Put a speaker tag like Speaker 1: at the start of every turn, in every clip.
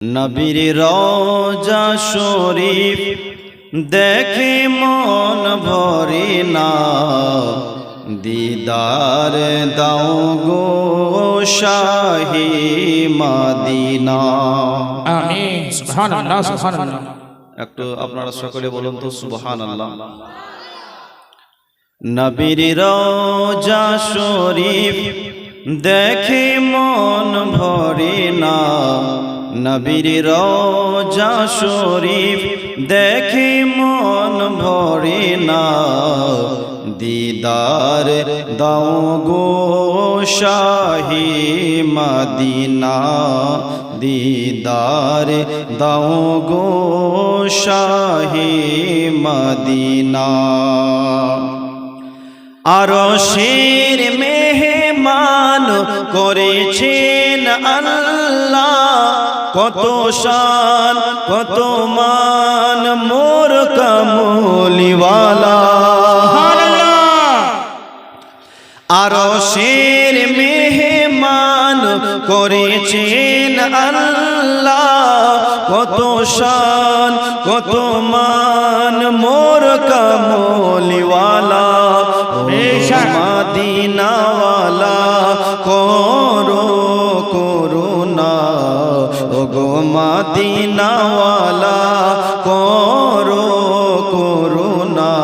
Speaker 1: নবীর রওজা শরীফ দেখে মন ভরে না। দিদার দাও গো শাহি মাদিনা।
Speaker 2: আমিন সুবহানাল্লাহ সুবহানাল্লাহ।
Speaker 1: একটু আপনারা সকলে বলুন তো সুবহান আল্লাহ নবীর রওজা শরীফ দেখে মন ভরে না। নবীর রওজা শরীফ দেখে মন ভরে না। দিদার দাও গো শাহি মদিনা। দিদার দাও গো শাহি মদিনা। আরও শের মেহমান করেছেন আল্লাহ কত শান, কত মান, মোর কামলিওয়ালা। আরও শের মেহমান করেছেন আল্লাহ। কত শান, কত মান মাদিনাওয়ালা করো করুণা।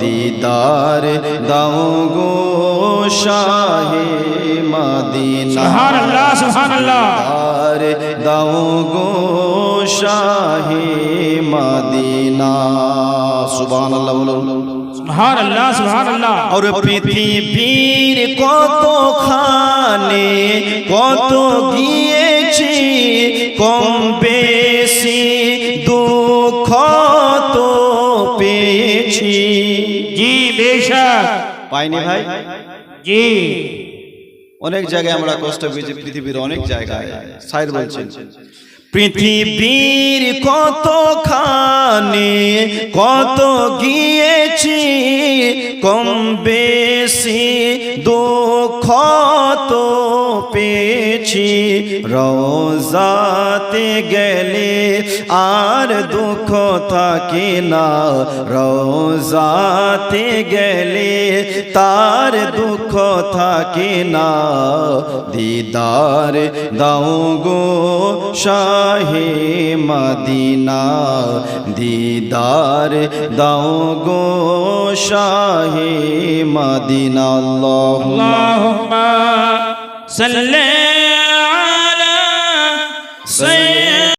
Speaker 1: দিদার দাও গো শাহে মাদিনা।
Speaker 2: সুবহানাল্লাহ সুবহানাল্লাহ।
Speaker 1: দিদার দাও গো শাহে মাদিনা। সুবহানাল্লাহ বলুন। और পৃথিবীর কত খানে কত গিয়েছি পেয়েছি।
Speaker 2: জি বেশক।
Speaker 1: পাইনি ভাই?
Speaker 2: জি।
Speaker 1: অনেক জায়গায় আমরা কষ্ট পেয়েছি পৃথিবীর অনেক জায়গায়। সাইড বলছেন। পৃথিবীর কত খানে কত গিয়েছি কম বেশি দুঃখ তো পেয়েছি রোজাতে গেলে আর দুঃখ থাকে না। রোজাতে গেলে তার দুঃখ থাকে না। দিদার দাও গো শাহে মদিনা। দিদার দাও গো শাহে মদিনা। আল্লাহ
Speaker 2: সাল্লাল্লাহু